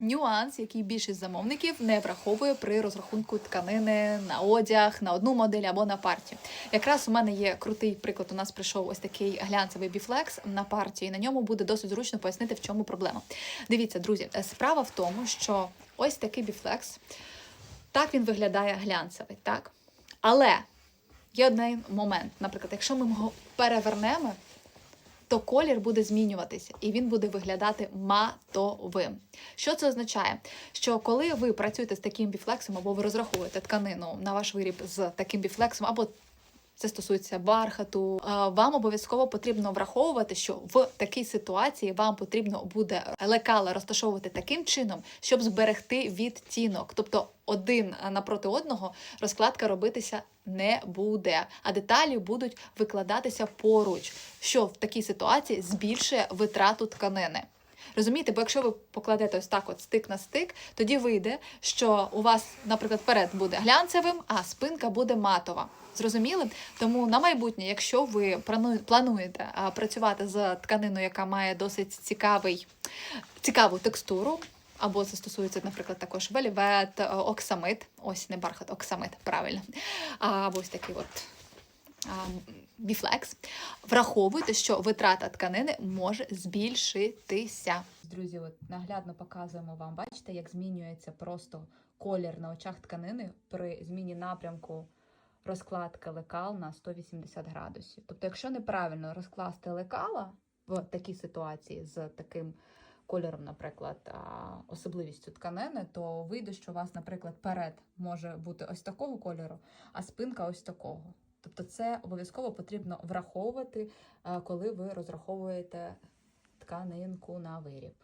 Нюанс, який більшість замовників не враховує при розрахунку тканини на одяг, на одну модель або на партію. Якраз у мене є крутий приклад. У нас прийшов ось такий глянцевий біфлекс на партію, і на ньому буде досить зручно пояснити, в чому проблема. Дивіться, друзі, е, справа в тому, що ось такий біфлекс, так він виглядає глянцевий, так? Але є один момент, наприклад, якщо ми його перевернемо, то колір буде змінюватися і він буде виглядати матовим. Що це означає? Що коли ви працюєте з таким біфлексом, або ви розраховуєте тканину на ваш виріб з таким біфлексом, або це стосується бархату. Вам обов'язково потрібно враховувати, що в такій ситуації вам потрібно буде лекала розташовувати таким чином, щоб зберегти відтінок. Тобто один напроти одного розкладка робитися не буде, а деталі будуть викладатися поруч, що в такій ситуації збільшує витрату тканини. Розумієте, бо якщо ви покладете ось так от стик на стик, тоді вийде, що у вас, наприклад, перед буде глянцевим, а спинка буде матова. Зрозуміли? Тому на майбутнє, якщо ви плануєте працювати з тканиною, яка має досить цікавий, цікаву текстуру, або це стосується, наприклад, також вельвет, е, оксамит, ось не бархат, оксамит, правильно, або ось такий от біфлекс, враховуйте, що витрата тканини може збільшитися. Друзі, от наглядно показуємо вам, бачите, як змінюється просто колір на очах тканини при зміні напрямку розкладки лекал на 180 градусів. Тобто, якщо неправильно розкласти лекала в такій ситуації з таким кольором, наприклад, особливістю тканини, то вийде, що у вас, наприклад, перед може бути ось такого кольору, а спинка ось такого. Тобто це обов'язково потрібно враховувати, е, коли ви розраховуєте тканинку на виріб.